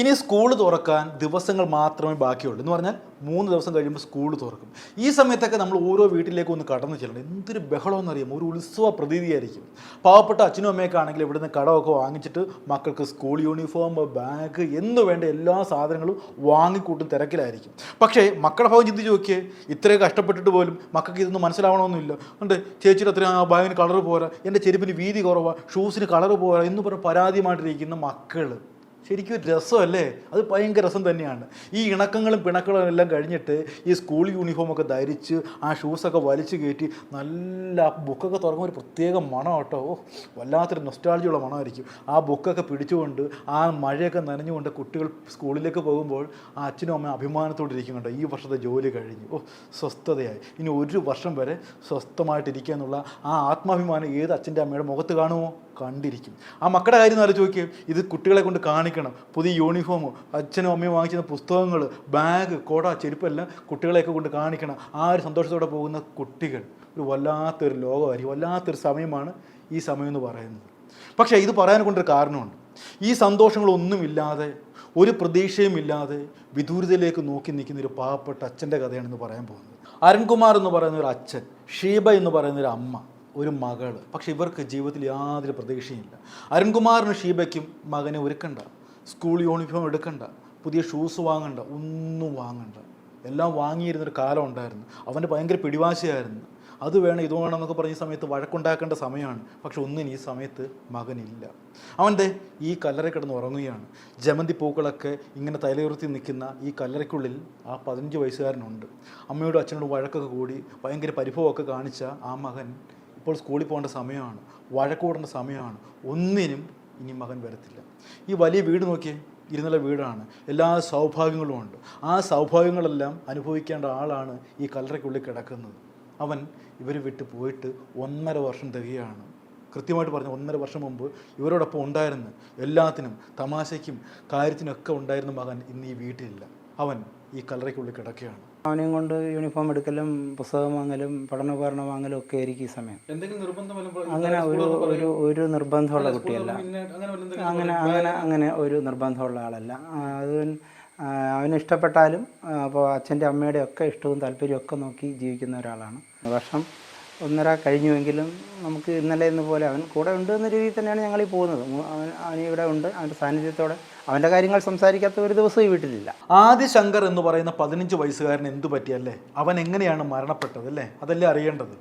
ഇനി സ്കൂൾ തുറക്കാൻ ദിവസങ്ങൾ മാത്രമേ ബാക്കിയുള്ളൂ. എന്ന് പറഞ്ഞാൽ മൂന്ന് ദിവസം കഴിയുമ്പോൾ സ്കൂൾ തുറക്കും. ഈ സമയത്തൊക്കെ നമ്മൾ ഓരോ വീട്ടിലേക്കും ഒന്ന് കടന്നു ചെല്ലണം. എന്തൊരു ബഹളമെന്ന് അറിയാം ഒരു ഉത്സവ പ്രതീതിയായിരിക്കും. പാവപ്പെട്ട അച്ഛനും അമ്മയൊക്കെ ആണെങ്കിൽ ഇവിടുന്ന് കടമൊക്കെ വാങ്ങിച്ചിട്ട് മക്കൾക്ക് സ്കൂൾ യൂണിഫോം ബാഗ് എന്നു വേണ്ട എല്ലാ സാധനങ്ങളും വാങ്ങിക്കൂട്ടും തിരക്കിലായിരിക്കും. പക്ഷേ മക്കളുടെ ഭാവം ചിന്തിച്ച് നോക്കിയേ ഇത്രയും കഷ്ടപ്പെട്ടിട്ട് പോലും മക്കൾക്ക് ഇതൊന്നും മനസ്സിലാവണമെന്നില്ല. ഉണ്ട് ചേച്ചിയുടെ അത്ര ആ ബാഗിന് കളർ പോരാ എന്റെ ചെരുപ്പിന് വീതി കുറവാണ് ഷൂസിന് കളർ പോരാ എന്ന് പറഞ്ഞ് പരാതിയുമായിട്ടിരിക്കുന്ന മക്കൾ ശരിക്കും ഒരു രസമല്ലേ? അത് ഭയങ്കര രസം തന്നെയാണ്. ഈ ഇണക്കങ്ങളും പിണക്കങ്ങളും എല്ലാം കഴിഞ്ഞിട്ട് ഈ സ്കൂൾ യൂണിഫോമൊക്കെ ധരിച്ച് ആ ഷൂസൊക്കെ വലിച്ചു കയറ്റി നല്ല ബുക്കൊക്കെ തുറക്കുമ്പോൾ ഒരു പ്രത്യേക മണം കേട്ടോ. ഓ വല്ലാത്തൊരു നൊസ്റ്റാളജിയുള്ള മണമായിരിക്കും. ആ ബുക്കൊക്കെ പിടിച്ചുകൊണ്ട് ആ മഴയൊക്കെ നനഞ്ഞുകൊണ്ട് കുട്ടികൾ സ്കൂളിലേക്ക് പോകുമ്പോൾ ആ അച്ഛനും അമ്മയും അഭിമാനത്തോടെ ഇരിക്കുന്നുണ്ടോ ഈ വർഷത്തെ ജോലി കഴിഞ്ഞു. ഓ സ്വസ്ഥതയായി. ഇനി ഒരു വർഷം വരെ സ്വസ്ഥമായിട്ടിരിക്കുക എന്നുള്ള ആ ആത്മാഭിമാനം ഏത് അച്ഛന്റെ അമ്മയുടെ മുഖത്ത് കാണുമോ? കണ്ടിരിക്കും. ആ മക്കളുടെ കാര്യം ആലോചിച്ച് നോക്കിയേ. ഇത് കുട്ടികളെ കൊണ്ട് കാണിക്കണം. പുതിയ യൂണിഫോം അച്ഛനും അമ്മയും വാങ്ങിച്ചിരുന്ന പുസ്തകങ്ങൾ ബാഗ് കൊട ചെരുപ്പെല്ലാം കുട്ടികളെയൊക്കെ കൊണ്ട് കാണിക്കണം. ആ ഒരു സന്തോഷത്തോടെ പോകുന്ന കുട്ടികൾ. ഒരു വല്ലാത്തൊരു ലോകമായിരിക്കും. വല്ലാത്തൊരു സമയമാണ് ഈ സമയം എന്ന് പറയുന്നത്. പക്ഷേ ഇത് പറയാൻ കൊണ്ടൊരു കാരണമുണ്ട്. ഈ സന്തോഷങ്ങളൊന്നുമില്ലാതെ ഒരു പ്രതീക്ഷയും ഇല്ലാതെ വിദൂരതയിലേക്ക് നോക്കി നിൽക്കുന്ന ഒരു പാവപ്പെട്ട അച്ഛന്റെ കഥയാണെന്ന് പറയാൻ പോകുന്നത്. അരുൺകുമാർ എന്ന് പറയുന്ന ഒരു അച്ഛൻ ഷീബ എന്ന് പറയുന്ന ഒരു അമ്മ ഒരു മകൾ പക്ഷെ ഇവർക്ക് ജീവിതത്തിൽ യാതൊരു പ്രതീക്ഷയില്ല അരുൺകുമാറിനും ഷീബയ്ക്കും മകനെ ഒരുക്കണ്ട. സ്കൂൾ യൂണിഫോം എടുക്കണ്ട. പുതിയ ഷൂസ് വാങ്ങണ്ട. ഒന്നും വാങ്ങണ്ട. എല്ലാം വാങ്ങിയിരുന്നൊരു കാലം ഉണ്ടായിരുന്നു. അവന്റെ ഭയങ്കര പിടിവാശിയായിരുന്നു. അത് വേണം ഇത് വേണം എന്നൊക്കെ പറഞ്ഞ സമയത്ത് വഴക്കുണ്ടാക്കേണ്ട സമയമാണ്. പക്ഷെ ഒന്നിന് ഈ സമയത്ത് മകനില്ല. അവന്റെ ഈ കല്ലറ കിടന്ന് ഉറങ്ങുകയാണ്. ജമന്തി പൂക്കളൊക്കെ ഇങ്ങനെ തലയുർത്തി നിൽക്കുന്ന ഈ കല്ലറയ്ക്കുള്ളിൽ ആ പതിനഞ്ച് വയസ്സുകാരനുണ്ട്. അമ്മയോടും അച്ഛനോടും വഴക്കൊക്കെ കൂടി ഭയങ്കര പരിഭവമൊക്കെ കാണിച്ച ആ മകൻ ഇപ്പോൾ സ്കൂളിൽ പോകേണ്ട സമയമാണ് വഴക്കൂടേണ്ട സമയമാണ്. ഒന്നിനും ഇനി മകൻ വരത്തില്ല. ഈ വലിയ വീട് നോക്കിയേ ഇരുന്നുള്ള വീടാണ്. എല്ലാ സൗഭാഗ്യങ്ങളും ഉണ്ട്. ആ സൗഭാഗ്യങ്ങളെല്ലാം അനുഭവിക്കേണ്ട ആളാണ് ഈ കല്ലറയ്ക്കുള്ളിൽ കിടക്കുന്നത്. അവൻ ഇവർ വിട്ട് പോയിട്ട് ഒന്നര വർഷം തികയാണ്. കൃത്യമായിട്ട് പറഞ്ഞു ഒന്നര വർഷം മുമ്പ് ഇവരോടൊപ്പം ഉണ്ടായിരുന്നു എല്ലാത്തിനും തമാശയ്ക്കും കാര്യത്തിനൊക്കെ ഉണ്ടായിരുന്ന മകൻ ഇന്ന് ഈ വീട്ടിലില്ല. അവൻ ഈ കല്ലറയ്ക്കുള്ളിൽ കിടക്കുകയാണ്. അവനെയും കൊണ്ട് യൂണിഫോം എടുക്കലും പുസ്തകം വാങ്ങലും പഠനോപകരണം വാങ്ങലും ഒക്കെ ആയിരിക്കും ഈ സമയം. അങ്ങനെ ഒരു ഒരു ഒരു നിർബന്ധമുള്ള കുട്ടിയല്ല. അങ്ങനെ അങ്ങനെ അങ്ങനെ ഒരു നിർബന്ധമുള്ള ആളല്ല. അത് അവന് ഇഷ്ടപ്പെട്ടാലും അപ്പോൾ അച്ഛന്റെ അമ്മയുടെ ഒക്കെ ഇഷ്ടവും താല്പര്യവും ഒക്കെ നോക്കി ജീവിക്കുന്ന ഒരാളാണ്. വർഷം ഒന്നര കഴിഞ്ഞുവെങ്കിലും നമുക്ക് ഇന്നലെ ഇന്ന് പോലെ അവൻ കൂടെ ഉണ്ട് എന്ന രീതിയിൽ തന്നെയാണ് ഞങ്ങൾ ഈ പോകുന്നത്. അവൻ അവൻ ഇവിടെ ഉണ്ട്. അവന്റെ സാന്നിധ്യത്തോടെ അവന്റെ കാര്യങ്ങൾ സംസാരിക്കാത്ത ഒരു ദിവസം ഈ വീട്ടിലില്ല. ആദ്യ ശങ്കർ എന്ന് പറയുന്ന പതിനഞ്ച് വയസ്സുകാരൻ എന്തു പറ്റിയല്ലേ? അവൻ എങ്ങനെയാണ് മരണപ്പെട്ടത് അല്ലേ? അതല്ലേ അറിയേണ്ടത്.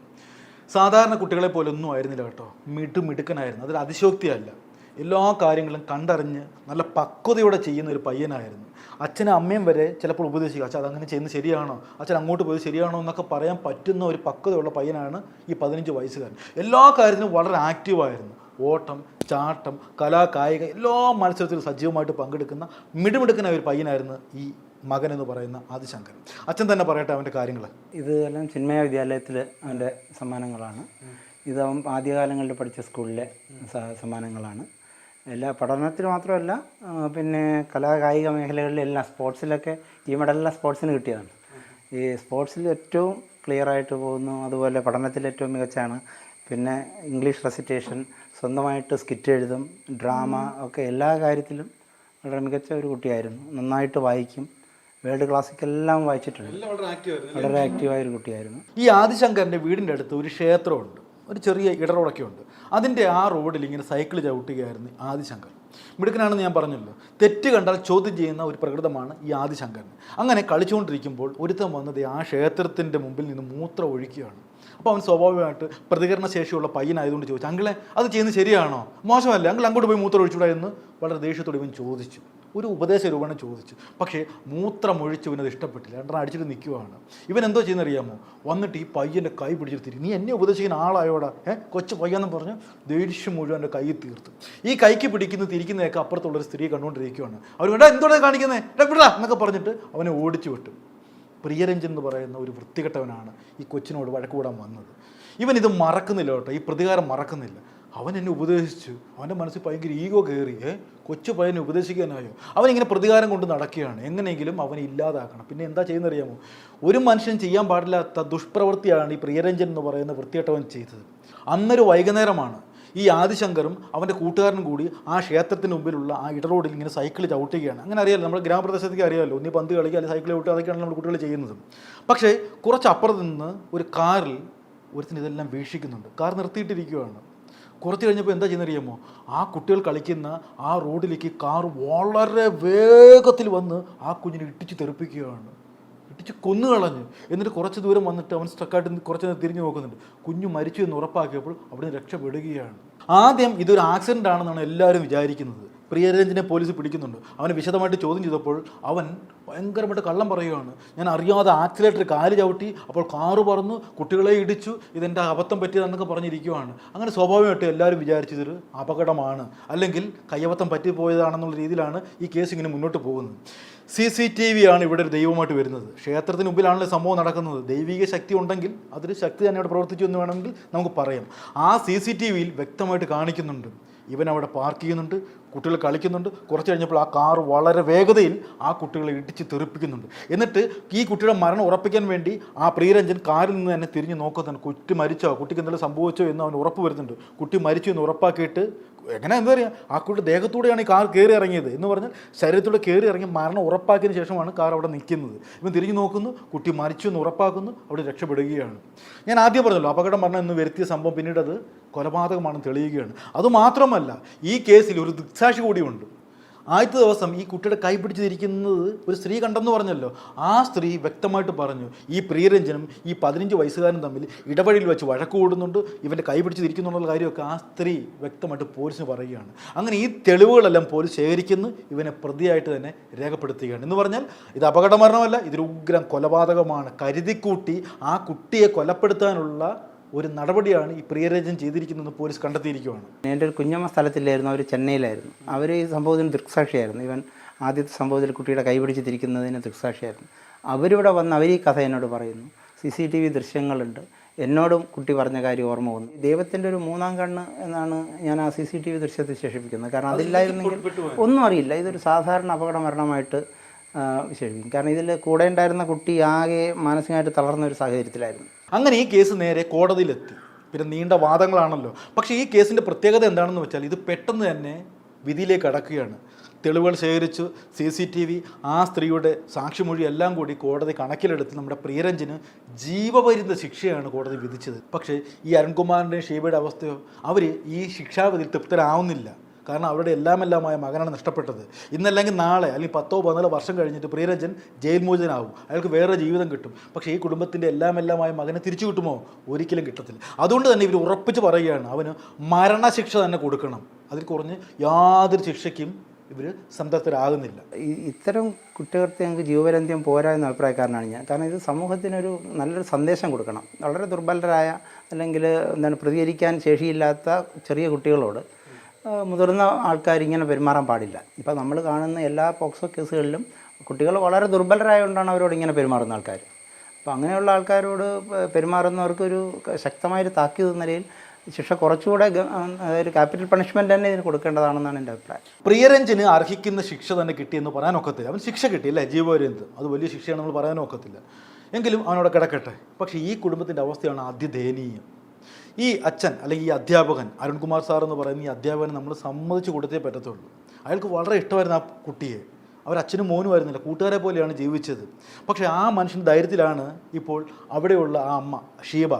സാധാരണ കുട്ടികളെ പോലെ ഒന്നും ആയിരുന്നില്ല കേട്ടോ. മിടു മിടുക്കനായിരുന്നു. അതിൽ അതിശോക്തിയല്ല. എല്ലാ കാര്യങ്ങളും കണ്ടറിഞ്ഞ് നല്ല പക്വതയോടെ ചെയ്യുന്ന ഒരു പയ്യനായിരുന്നു. അച്ഛനും അമ്മയും വരെ ചിലപ്പോൾ ഉപദേശിക്കുക അച്ഛൻ അതങ്ങനെ ചെയ്യുന്ന ശരിയാണോ? അച്ഛൻ അങ്ങോട്ട് പോയത് ശരിയാണോ എന്നൊക്കെ പറയാൻ പറ്റുന്ന ഒരു പക്വതയുള്ള പയ്യനാണ് ഈ പതിനഞ്ച് വയസ്സുകാരൻ. എല്ലാ കാര്യത്തിനും വളരെ ആക്റ്റീവായിരുന്നു ഓട്ടം ചാട്ടം കലാ കായിക എല്ലാ മത്സരത്തിലും സജീവമായിട്ട് പങ്കെടുക്കുന്ന മിടുമിടുക്കുന്ന ഒരു പയ്യനായിരുന്നു ഈ മകൻ എന്ന് പറയുന്ന ആദിശങ്കരൻ. അച്ഛൻ തന്നെ പറയട്ടെ അവന്റെ കാര്യങ്ങൾ എല്ലാം ചിന്മയ വിദ്യാലയത്തിൽ അവന്റെ സമ്മാനങ്ങളാണ്. ഇത് അവൻ ആദ്യകാലങ്ങളിൽ പഠിച്ച സ്കൂളിലെ സമ്മാനങ്ങളാണ്. എല്ലാ പഠനത്തിൽ മാത്രമല്ല പിന്നെ കലാ കായിക മേഖലകളിലെല്ലാം സ്പോർട്സിലൊക്കെ ഈ മെഡലെല്ലാം സ്പോർട്സിന് കിട്ടിയതാണ്. ഈ സ്പോർട്സിൽ ഏറ്റവും ക്ലിയർ ആയിട്ട് പോകുന്നു അതുപോലെ പഠനത്തിൽ ഏറ്റവും മികച്ചാണ്. പിന്നെ ഇംഗ്ലീഷ് റെസിറ്റേഷൻ സ്വന്തമായിട്ട് സ്കിറ്റ് എഴുതും ഡ്രാമ ഒക്കെ എല്ലാ കാര്യത്തിലും വളരെ മികച്ച ഒരു കുട്ടിയായിരുന്നു. നന്നായിട്ട് വായിക്കും. വേൾഡ് ക്ലാസിക്കെല്ലാം വായിച്ചിട്ടുണ്ട്. വളരെ ആക്റ്റീവായിരുന്നു വളരെ ആക്റ്റീവായ ഒരു കുട്ടിയായിരുന്നു. ഈ ആദിശങ്കറിന്റെ വീടിന്റെ അടുത്ത് ഒരു ക്ഷേത്രമുണ്ട്. ഒരു ചെറിയ ഇടറോടൊക്കെ ഉണ്ട്. അതിന്റെ ആ റോഡിൽ ഇങ്ങനെ സൈക്കിൾ ചവിട്ടുകയായിരുന്നു ആദിശങ്കർ. മിടുക്കനാണെന്ന് ഞാൻ പറഞ്ഞല്ലോ. തെറ്റ് കണ്ടാൽ ചോദ്യം ചെയ്യുന്ന ഒരു പ്രകൃതമാണ് ഈ ആദിശങ്കരൻ അങ്ങനെ കളിച്ചുകൊണ്ടിരിക്കുമ്പോൾ ഒരുത്തൻ വന്നത് ആ ക്ഷേത്രത്തിന്റെ മുമ്പിൽ നിന്ന് മൂത്രം ഒഴിക്കുകയാണ്. അപ്പോൾ അവൻ സ്വാഭാവികമായിട്ട് പ്രതികരണ ശേഷിയുള്ള പയ്യനായതുകൊണ്ട് ചോദിച്ചു അങ്കിളെ അത് ചെയ്യുന്നത് ശരിയാണോ? മോശമല്ല അങ്കിൾ അങ്ങോട്ട് പോയി മൂത്രം ഒഴിച്ചുകൂടാ എന്ന് വളരെ ദേഷ്യത്തോടെ ഇവൻ ചോദിച്ചു. ഒരു ഉപദേശ രൂപേണ ചോദിച്ചു. പക്ഷേ മൂത്രമൊഴിച്ച് ഇവനത് ഇഷ്ടപ്പെട്ടില്ല. രണ്ടെണ്ണം അടിച്ചിട്ട് നിൽക്കുവാണ് ഇവൻ എന്തോ ചെയ്യുന്നറിയാമോ? വന്നിട്ട് ഈ പയ്യന്റെ കൈ പിടിച്ചിട്ട് തിരി. നീ എന്നെ ഉപദേശിക്കുന്ന ആളായോടാ? ഏ? കൊച്ചു പയ്യെന്ന് പറഞ്ഞ് ദേഷ്യം മുഴുവൻ എന്റെ കൈ തീർത്തു. ഈ കൈക്ക് പിടിക്കുന്ന തിരിക്കുന്നതൊക്കെ അപ്പുറത്തുള്ളൊരു സ്ത്രീ കണ്ടുകൊണ്ടിരിക്കുകയാണ് അവർ വേണ്ട എന്തോടെ കാണിക്കുന്നത് എടാ വിടാ എന്നൊക്കെ പറഞ്ഞിട്ട് അവനെ ഓടിച്ചു വിട്ടു. പ്രിയരഞ്ജൻ എന്ന് പറയുന്ന ഒരു വൃത്തികെട്ടവനാണ് ഈ കൊച്ചിനോട് വഴക്കുകൂടാൻ വന്നത്. ഇവൻ ഇത് മറക്കുന്നില്ല കേട്ടോ. ഈ പ്രതികാരം മറക്കുന്നില്ല. അവൻ എന്നെ ഉപദേശിച്ചു. അവന്റെ മനസ്സിൽ ഭയങ്കര ഈഗോ കയറി. കൊച്ചു പയ്യനെ ഉപദേശിക്കാനായോ? അവനിങ്ങനെ പ്രതികാരം കൊണ്ട് നടക്കുകയാണ്. എങ്ങനെയെങ്കിലും അവനെ ഇല്ലാതാക്കണം. പിന്നെ എന്താ ചെയ്യുന്നറിയാമോ? ഒരു മനുഷ്യൻ ചെയ്യാൻ പാടില്ലാത്ത ദുഷ്പ്രവൃത്തിയാണ് ഈ പ്രിയരഞ്ജൻ എന്ന് പറയുന്ന വൃത്തിയേട്ടവൻ ചെയ്തത്. അന്നൊരു വൈകുന്നേരമാണ്. ഈ ആദിശങ്കറും അവന്റെ കൂട്ടുകാരനും കൂടി ആ ക്ഷേത്രത്തിന് മുമ്പിലുള്ള ആ ഇടറോഡിൽ ഇങ്ങനെ സൈക്കിൾ ചവിട്ടുകയാണ്. അങ്ങനെ അറിയാലോ നമ്മുടെ ഗ്രാമപ്രദേശത്തേക്ക് അറിയാമല്ലോ ഒന്നി പന്ത് കളിക്കുക അല്ലെങ്കിൽ സൈക്കിൾ ചവിട്ടുക അതൊക്കെയാണ് നമ്മൾ കുട്ടികൾ ചെയ്യുന്നത്. പക്ഷേ കുറച്ച് അപ്പുറത്ത് നിന്ന് ഒരു കാറിൽ ഒരുത്തിന് ഇതെല്ലാം വീക്ഷിക്കുന്നുണ്ട്. കാർ നിർത്തിയിട്ടിരിക്കുകയാണ് കുറച്ച് കഴിഞ്ഞപ്പോൾ എന്താ ചെയ്യുന്നറിയാമോ? ആ കുട്ടികൾ കളിക്കുന്ന ആ റോഡിലേക്ക് കാർ വളരെ വേഗത്തിൽ വന്ന് ആ കുഞ്ഞിനെ ഇട്ടിച്ച് തെറിപ്പിക്കുകയാണ്. ഇട്ടിച്ച് കൊന്നു കളഞ്ഞു. എന്നിട്ട് കുറച്ച് ദൂരം വന്നിട്ട് അവൻ സ്റ്റക്കായിട്ട് കുറച്ച് നേരം തിരിഞ്ഞു നോക്കുന്നുണ്ട്. കുഞ്ഞു മരിച്ചു എന്ന് ഉറപ്പാക്കിയപ്പോൾ അവിടെ രക്ഷപ്പെടുകയാണ്. ആദ്യം ഇതൊരു ആക്സിഡന്റ് ആണെന്നാണ് എല്ലാവരും വിചാരിക്കുന്നത്. പ്രിയരഞ്ജനെ പോലീസ് പിടിക്കുന്നുണ്ട്. അവനെ വിശദമായിട്ട് ചോദ്യം ചെയ്തപ്പോൾ അവൻ ഭയങ്കരമായിട്ട് കള്ളം പറയുകയാണ്. ഞാൻ അറിയാതെ ആക്സിലേറ്റർ കാൽ ചവിട്ടി അപ്പോൾ കാറ് പറന്നു കുട്ടികളെ ഇടിച്ചു ഇതെന്റെ അബദ്ധം പറ്റിയതെന്നൊക്കെ പറഞ്ഞിരിക്കുവാണ്. അങ്ങനെ സ്വാഭാവികമായിട്ട് എല്ലാവരും വിചാരിച്ചതൊരു അപകടമാണ്. അല്ലെങ്കിൽ കയ്യബദ്ധം പറ്റിപ്പോയതാണെന്നുള്ള രീതിയിലാണ് ഈ കേസ് ഇങ്ങനെ മുന്നോട്ട് പോകുന്നത്. സി സി ടി വി ആണ് ഇവിടെ ഒരു ദൈവമായിട്ട് വരുന്നത്. ക്ഷേത്രത്തിന് മുമ്പിലാണല്ലോ സംഭവം നടക്കുന്നത്. ദൈവിക ശക്തി ഉണ്ടെങ്കിൽ അതൊരു ശക്തി തന്നെ ഇവിടെ പ്രവർത്തിച്ചു എന്ന് വേണമെങ്കിൽ നമുക്ക് പറയാം. ആ സി സി ടി വിയിൽ വ്യക്തമായിട്ട് കാണിക്കുന്നുണ്ട്. ഇവൻ അവിടെ പാർക്ക് ചെയ്യുന്നുണ്ട് കുട്ടികൾ കളിക്കുന്നുണ്ട്. കുറച്ച് കഴിഞ്ഞപ്പോൾ ആ കാർ വളരെ വേഗതയിൽ ആ കുട്ടികളെ ഇടിച്ച് തെറിപ്പിക്കുന്നുണ്ട്. എന്നിട്ട് ഈ കുട്ടിയുടെ മരണം ഉറപ്പിക്കാൻ വേണ്ടി ആ പ്രിയരഞ്ജൻ കാറിൽ നിന്ന് തന്നെ തിരിഞ്ഞ് നോക്കുന്നുണ്ട് കുട്ടി മരിച്ചോ? കുട്ടിക്ക് എന്തെങ്കിലും സംഭവിച്ചോ എന്ന് അവൻ ഉറപ്പ് വരുന്നുണ്ട്. കുട്ടി മരിച്ചു എന്ന് ഉറപ്പാക്കിയിട്ട് എങ്ങനെ എന്താ പറയുക ആ കുട്ടിയുടെ ദേഹത്തൂടെയാണ് ഈ കാർ കയറി ഇറങ്ങിയത് എന്ന് പറഞ്ഞാൽ ശരീരത്തോടെ കയറി ഇറങ്ങി മരണം ഉറപ്പാക്കിയതിന് ശേഷമാണ് കാർ അവിടെ നിൽക്കുന്നത്. ഇവൻ തിരിഞ്ഞു നോക്കുന്നു കുട്ടി മരിച്ചു എന്ന് ഉറപ്പാക്കുന്നു അവിടെ രക്ഷപ്പെടുകയാണ്. ഞാൻ ആദ്യം പറഞ്ഞല്ലോ അപകടം മരണം എന്ന് വരുത്തിയ സംഭവം പിന്നീട് അത് കൊലപാതകമാണെന്ന് തെളിയുകയാണ്. അതുമാത്രമല്ല ഈ കേസിൽ ഒരു ദൃക്സാക്ഷി കൂടിയുണ്ട്. ആദ്യത്തെ ദിവസം ഈ കുട്ടിയുടെ കൈ പിടിച്ചിരിക്കുന്നത് ഒരു സ്ത്രീ കണ്ടെന്ന് പറഞ്ഞല്ലോ. ആ സ്ത്രീ വ്യക്തമായിട്ട് പറഞ്ഞു ഈ പ്രിയരഞ്ജനും ഈ പതിനഞ്ച് വയസ്സുകാരനും തമ്മിൽ ഇടവഴിയിൽ വെച്ച് വഴക്ക് കൂടുന്നുണ്ട് ഇവന്റെ കൈ പിടിച്ചിരിക്കുന്നുള്ള കാര്യമൊക്കെ ആ സ്ത്രീ വ്യക്തമായിട്ട് പോലീസിന് പറയുകയാണ്. അങ്ങനെ ഈ തെളിവുകളെല്ലാം പോലീസ് ശേഖരിക്കുന്നു ഇവനെ പ്രതിയായിട്ട് തന്നെ രേഖപ്പെടുത്തുകയാണ്. എന്ന് പറഞ്ഞാൽ ഇത് അപകടമരണമല്ല ഇതൊരു ഉഗ്രം കൊലപാതകമാണ്. കരുതിക്കൂട്ടി ആ കുട്ടിയെ കൊലപ്പെടുത്താനുള്ള ഒരു നടപടിയാണ് ഈ പ്രിയരഞ്ജൻ ചെയ്തിരിക്കുന്നതെന്ന് പോലീസ് കണ്ടെത്തിയിരിക്കുകയാണ്. എന്റെ ഒരു കുഞ്ഞമ്മ സ്ഥലത്തില്ലായിരുന്നു അവർ ചെന്നൈയിലായിരുന്നു. അവർ ഈ സംഭവത്തിന് ദൃക്സാക്ഷിയായിരുന്നു. ഇവൻ ആദ്യത്തെ സംഭവത്തിൽ കുട്ടിയുടെ കൈപിടിച്ച് തിരിക്കുന്നതിന് ദൃക്സാക്ഷിയായിരുന്നു. അവരിവിടെ വന്ന് അവർ ഈ കഥ എന്നോട് പറയുന്നു. സി സി ടി വി ദൃശ്യങ്ങളുണ്ട്. എന്നോടും കുട്ടി പറഞ്ഞ കാര്യം ഓർമ്മ വന്നു. ദൈവത്തിന്റെ ഒരു മൂന്നാം കണ്ണ് എന്നാണ് ഞാൻ ആ സി സി ടി വി ദൃശ്യത്തിൽ വിശേഷിപ്പിക്കുന്നത്. കാരണം അതില്ലായിരുന്നെങ്കിൽ ഒന്നും അറിയില്ല. ഇതൊരു സാധാരണ അപകട മരണമായിട്ട് വിശേഷിപ്പിക്കും. കാരണം ഇതിൽ കൂടെ ഉണ്ടായിരുന്ന കുട്ടി ആകെ മാനസികമായിട്ട് തളർന്ന ഒരു സാഹചര്യത്തിലായിരുന്നു. അങ്ങനെ ഈ കേസ് നേരെ കോടതിയിലെത്തി. പിന്നെ നീണ്ട വാദങ്ങളാണല്ലോ. പക്ഷേ ഈ കേസിന്റെ പ്രത്യേകത എന്താണെന്ന് വെച്ചാൽ ഇത് പെട്ടെന്ന് തന്നെ വിധിയിലേക്ക് അടക്കുകയാണ്. തെളിവുകൾ ശേഖരിച്ചു. സി സി ടി വി ആ സ്ത്രീയുടെ സാക്ഷിമൊഴി എല്ലാം കൂടി കോടതി കണക്കിലെടുത്ത് നമ്മുടെ പ്രിയരഞ്ജന് ജീവപര്യന്ത ശിക്ഷയാണ് കോടതി വിധിച്ചത്. പക്ഷേ ഈ അരുൺകുമാറിന്റെയും ഷീബയുടെ അവസ്ഥയോ അവർ ഈ ശിക്ഷാവിധിയിൽ തൃപ്തരാവുന്നില്ല. കാരണം അവരുടെ എല്ലാമെല്ലാമായ മകനാണ് നഷ്ടപ്പെട്ടത്. ഇന്നല്ലെങ്കിൽ നാളെ അല്ലെങ്കിൽ പത്തോ പതിനാലോ വർഷം കഴിഞ്ഞിട്ട് പ്രിയരഞ്ജൻ ജയിൽ മോചനാവും അയാൾക്ക് വേറെ ജീവിതം കിട്ടും. പക്ഷേ ഈ കുടുംബത്തിന്റെ എല്ലാമെല്ലാമായ മകനെ തിരിച്ചു കിട്ടുമോ? ഒരിക്കലും കിട്ടത്തില്ല. അതുകൊണ്ട് തന്നെ ഇവർ ഉറപ്പിച്ച് പറയുകയാണ് അവന് മരണശിക്ഷ തന്നെ കൊടുക്കണം. അതിൽ കുറഞ്ഞ് യാതൊരു ശിക്ഷയ്ക്കും ഇവർ സംതൃപ്തരാകുന്നില്ല. ഇത്തരം കുറ്റകൃത്യങ്ങൾക്ക് ജീവപര്യന്തം പോരാ എന്ന അഭിപ്രായക്കാരനാണ് ഞാൻ. കാരണം ഇത് സമൂഹത്തിനൊരു നല്ലൊരു സന്ദേശം കൊടുക്കണം. വളരെ ദുർബലരായ അല്ലെങ്കിൽ എന്താണ് പ്രതികരിക്കാൻ ശേഷിയില്ലാത്ത ചെറിയ കുട്ടികളോട് മുതിർന്ന ആൾക്കാർ ഇങ്ങനെ പെരുമാറാൻ പാടില്ല. ഇപ്പം നമ്മൾ കാണുന്ന എല്ലാ പോക്സോ കേസുകളിലും കുട്ടികൾ വളരെ ദുർബലരായതുകൊണ്ടാണ് അവരോട് ഇങ്ങനെ പെരുമാറുന്ന ആൾക്കാർ അപ്പോൾ അങ്ങനെയുള്ള ആൾക്കാരോട് പെരുമാറുന്നവർക്കൊരു ശക്തമായൊരു താക്കി നിലയിൽ ശിക്ഷ കുറച്ചുകൂടെ ഒരു ക്യാപിറ്റൽ പണിഷ്മെന്റ് തന്നെ ഇതിന് കൊടുക്കേണ്ടതാണെന്നാണ് എന്റെ അഭിപ്രായം. പ്രിയരഞ്ജന് അർഹിക്കുന്ന ശിക്ഷ തന്നെ കിട്ടിയെന്ന് പറയാൻ ഒക്കത്തില്ല. അവൻ ശിക്ഷ കിട്ടിയില്ല ജീവപര്യന്തം. അത് വലിയ ശിക്ഷയാണ് നമ്മൾ പറയാൻ ഒക്കത്തില്ല. എങ്കിലും അവനോട് കിടക്കട്ടെ. പക്ഷേ ഈ കുടുംബത്തിന്റെ അവസ്ഥയാണ് ആദ്യ അതിദയനീയം. ഈ അച്ഛൻ അല്ലെങ്കിൽ ഈ അധ്യാപകൻ അരുൺകുമാർ സാർ എന്ന് പറയുന്ന ഈ അധ്യാപകൻ നമ്മൾ സമ്മതിച്ച് കൊടുത്തേ പറ്റത്തുള്ളൂ. അയാൾക്ക് വളരെ ഇഷ്ടമായിരുന്നു ആ കുട്ടിയെ. അവരച്ഛനും മോനും ആയിരുന്നില്ല. കൂട്ടുകാരെ പോലെയാണ് ജീവിച്ചത്. പക്ഷേ ആ മനുഷ്യന്റെ ധൈര്യത്തിലാണ് ഇപ്പോൾ അവിടെയുള്ള ആ അമ്മ ഷീബ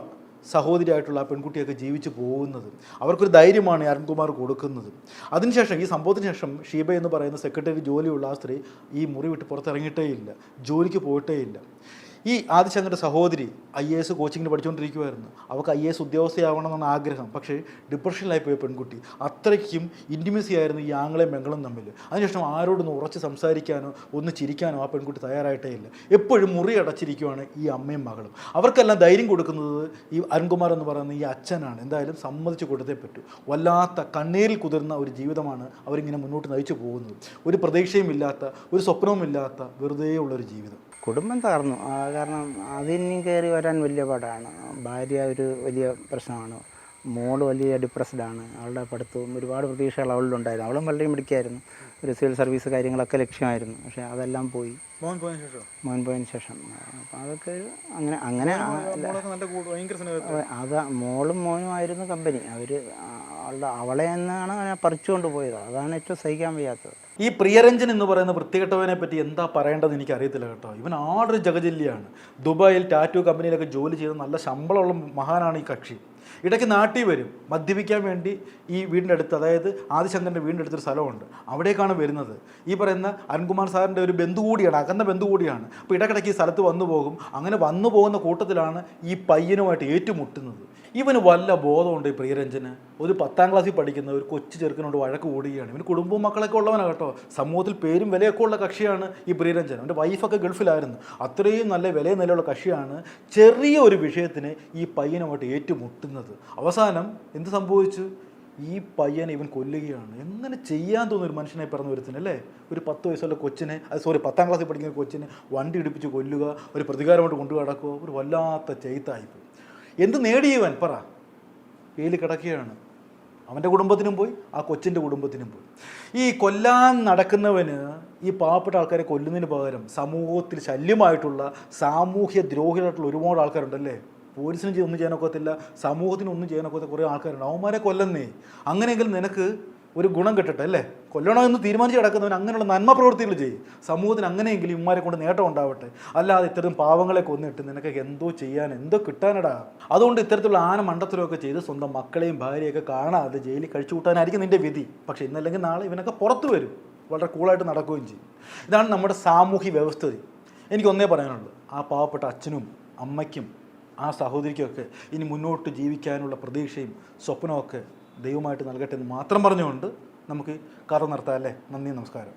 സഹോദരിയായിട്ടുള്ള ആ പെൺകുട്ടിയൊക്കെ ജീവിച്ചു പോകുന്നത്. അവർക്കൊരു ധൈര്യമാണ് അരുൺകുമാർ കൊടുക്കുന്നത്. അതിനുശേഷം ഈ സംഭവത്തിന് ശേഷം ഷീബ എന്ന് പറയുന്ന സെക്രട്ടറി ജോലിയുള്ള ആ സ്ത്രീ ഈ മുറി വിട്ട് പുറത്തിറങ്ങിയിട്ടേ ഇല്ല ജോലിക്ക് പോയിട്ടേ ഇല്ല ഈ ആദിശങ്കറിന്റെ സഹോദരി ഐ എ എസ് കോച്ചിങ്ങിന് പഠിച്ചുകൊണ്ടിരിക്കുമായിരുന്നു അവൾക്ക് ഐ എ എസ് ഉദ്യോഗസ്ഥയാവണമെന്നാണ് ആഗ്രഹം. പക്ഷേ ഡിപ്രഷനിലായി പോയ പെൺകുട്ടി അത്രയ്ക്കും ഇന്റിമസി ആയിരുന്നു ഈ ആംഗളയും ബംഗളും തമ്മിൽ. അതിനുശേഷം ആരോടൊന്നും ഉറച്ച് സംസാരിക്കാനോ ഒന്ന് ചിരിക്കാനോ ആ പെൺകുട്ടി തയ്യാറായിട്ടേ ഇല്ല. എപ്പോഴും മുറി അടച്ചിരിക്കുവാണ് ഈ അമ്മയും മകളും. അവർക്കെല്ലാം ധൈര്യം കൊടുക്കുന്നത് ഈ അരുൺകുമാർ എന്ന് പറയുന്ന ഈ അച്ഛനാണ്. എന്തായാലും സമ്മതിച്ചു കൊടുത്തേ പറ്റൂ. വല്ലാത്ത കണ്ണീരിൽ കുതിർന്ന ഒരു ജീവിതമാണ് അവരിങ്ങനെ മുന്നോട്ട് നയിച്ചു പോകുന്നത്. ഒരു പ്രതീക്ഷയും ഇല്ലാത്ത ഒരു സ്വപ്നവും ഇല്ലാത്ത വെറുതെ ഉള്ളൊരു ജീവിതം. കുടുംബം തകർന്നു. കാരണം അതിനും കയറി വരാൻ വലിയ പാടാണ്. ഭാര്യ ഒരു വലിയ പ്രശ്നമാണ്. മോൾ വലിയ ഡിപ്രസ്ഡ് ആണ്. അവളുടെ പഠിത്തവും ഒരുപാട് പ്രതീക്ഷകൾ അവളിലുണ്ടായിരുന്നു. അവളും വളരെ മിടിക്കായിരുന്നു ഒരു സിവിൽ സർവീസ് കാര്യങ്ങളൊക്കെ ലക്ഷ്യമായിരുന്നു. പക്ഷേ അതെല്ലാം പോയി. മോൻ പോയതിനു ശേഷം മോൻ പോയതിന് ശേഷം. അപ്പം അതൊക്കെ ഒരു അങ്ങനെ അങ്ങനെ അതാ മോളും മോനും ആയിരുന്നു കമ്പനി അവർ അവളുടെ അവളെ എന്നാണ് അവനെ പറിച്ചുകൊണ്ട് പോയത്? അതാണ് ഏറ്റവും സഹിക്കാൻ വയ്യാത്തത്. ഈ പ്രിയരഞ്ജൻ എന്ന് പറയുന്ന വൃത്തികെട്ടവനെ പറ്റി എന്താ പറയേണ്ടത് എനിക്ക് അറിയത്തില്ല കേട്ടോ. ഇവൻ ആടൊരു ജഗജില്ലിയാണ്. ദുബായിൽ ടാറ്റു കമ്പനിയിലൊക്കെ ജോലി ചെയ്ത് നല്ല ശമ്പളമുള്ള മഹാനാണ് ഈ കക്ഷി. ഇടയ്ക്ക് നാട്ടിൽ വരും. മദ്യപിക്കാൻ വേണ്ടി ഈ വീടിന്റെ അടുത്ത് അതായത് ആദിശങ്കറിന്റെ വീടിന്റെ അടുത്തൊരു സ്ഥലമുണ്ട്. അവിടേക്കാണ് വരുന്നത്. ഈ പറയുന്ന അരുൺകുമാർ സാറിന്റെ ഒരു ബന്ധു കൂടിയാണ് അകന്ന ബന്ധു കൂടിയാണ് അപ്പോൾ ഇടയ്ക്കിടയ്ക്ക് ഈ സ്ഥലത്ത് വന്നു പോകും. അങ്ങനെ വന്നു പോകുന്ന കൂട്ടത്തിലാണ് ഈ പയ്യനുമായിട്ട് ഏറ്റുമുട്ടുന്നത്. ഇവന് വല്ല ബോധമുണ്ട് ഈ പ്രിയരഞ്ജന്? ഒരു പത്താം ക്ലാസ്സിൽ പഠിക്കുന്ന ഒരു കൊച്ചു ചെറുക്കനോട് വഴക്ക് കൂടുകയാണ്. ഇവന് കുടുംബവും മക്കളൊക്കെ ഉള്ളവനാണ് കേട്ടോ. സമൂഹത്തിൽ പേരും വിലയൊക്കെ ഉള്ള കക്ഷിയാണ് ഈ പ്രിയരഞ്ജൻ. അവന്റെ വൈഫൊക്കെ ഗൾഫിലായിരുന്നു. അത്രയും നല്ല വിലയും നിലയുള്ള കക്ഷിയാണ് ചെറിയ ഒരു വിഷയത്തിന് ഈ പയ്യനുമായിട്ട് ഏറ്റുമുട്ടുന്നത്. അവസാനം എന്ത് സംഭവിച്ചു? ഈ പയ്യനെ ഇവൻ കൊല്ലുകയാണ്. എങ്ങനെ ചെയ്യാൻ തോന്നുന്ന ഒരു മനുഷ്യനെ പിറന്നു വരുത്തിന് അല്ലേ? ഒരു പത്ത് വയസ്സുള്ള കൊച്ചിനെ അത് സോറി പത്താം ക്ലാസ്സിൽ പഠിക്കുന്ന കൊച്ചിനെ വണ്ടി ഇടിപ്പിച്ച് കൊല്ലുക ഒരു പ്രതികാരമായിട്ട് കൊണ്ടു കിടക്കുക ഒരു വല്ലാത്ത ചെയ്ത്തായിപ്പോയി. എന്ത് നേടിയവൻ? പറ. ജയിലിൽ കിടക്കുകയാണ്. അവന്റെ കുടുംബത്തിനും പോയി ആ കൊച്ചിന്റെ കുടുംബത്തിനും പോയി. ഈ കൊല്ലാൻ നടക്കുന്നവന് ഈ പാവപ്പെട്ട ആൾക്കാരെ കൊല്ലുന്നതിന് പകരം സമൂഹത്തിൽ ശല്യമായിട്ടുള്ള സാമൂഹ്യ ദ്രോഹികളായിട്ടുള്ള ഒരുപാട് ആൾക്കാരുണ്ടല്ലേ? പോലീസിന് ഒന്നും ചെയ്യാനൊക്കത്തില്ല സമൂഹത്തിന് ഒന്നും ചെയ്യാനൊക്കത്ത കുറേ ആൾക്കാരുണ്ട്. അവന്മാരെ കൊല്ലുന്നേ. അങ്ങനെയെങ്കിൽ നിനക്ക് ഒരു ഗുണം കിട്ടട്ടെ അല്ലേ? കൊല്ലണോ എന്ന് തീരുമാനിച്ച് കിടക്കുന്നവൻ അങ്ങനെയുള്ള നന്മ പ്രവൃത്തികൾ ചെയ്യും. സമൂഹത്തിന് അങ്ങനെയെങ്കിലും ഇമ്മാരെ കൊണ്ട് നേട്ടം ഉണ്ടാവട്ടെ. അല്ലാതെ ഇത്തരം പാവങ്ങളെ കൊന്നിട്ട് നിനക്ക് എന്തോ ചെയ്യാൻ എന്തോ കിട്ടാനടാ. അതുകൊണ്ട് ഇത്തരത്തിലുള്ള ആന മണ്ടത്തരമൊക്കെ ചെയ്ത് സ്വന്തം മക്കളെയും ഭാര്യയൊക്കെ കാണാതെ ജയിലിൽ കഴിച്ചു കൂട്ടാനായിരിക്കും നിന്റെ വിധി. പക്ഷെ ഇന്നല്ലെങ്കിൽ നാളെ ഇവനൊക്കെ പുറത്തു വരും. വളരെ കൂളായിട്ട് നടക്കുകയും ചെയ്യും. ഇതാണ് നമ്മുടെ സാമൂഹ്യ വ്യവസ്ഥിതി. എനിക്കൊന്നേ പറയാനുള്ളൂ. ആ പാവപ്പെട്ട അച്ഛനും അമ്മയ്ക്കും ആ സഹോദരിക്കൊക്കെ ഇനി മുന്നോട്ട് ജീവിക്കാനുള്ള പ്രതീക്ഷയും സ്വപ്നമൊക്കെ ദൈവമായിട്ട് നൽകട്ടെ എന്ന് മാത്രം പറഞ്ഞുകൊണ്ട് നമുക്ക് കഥ നിർത്താം അല്ലേ? നന്ദി നമസ്കാരം.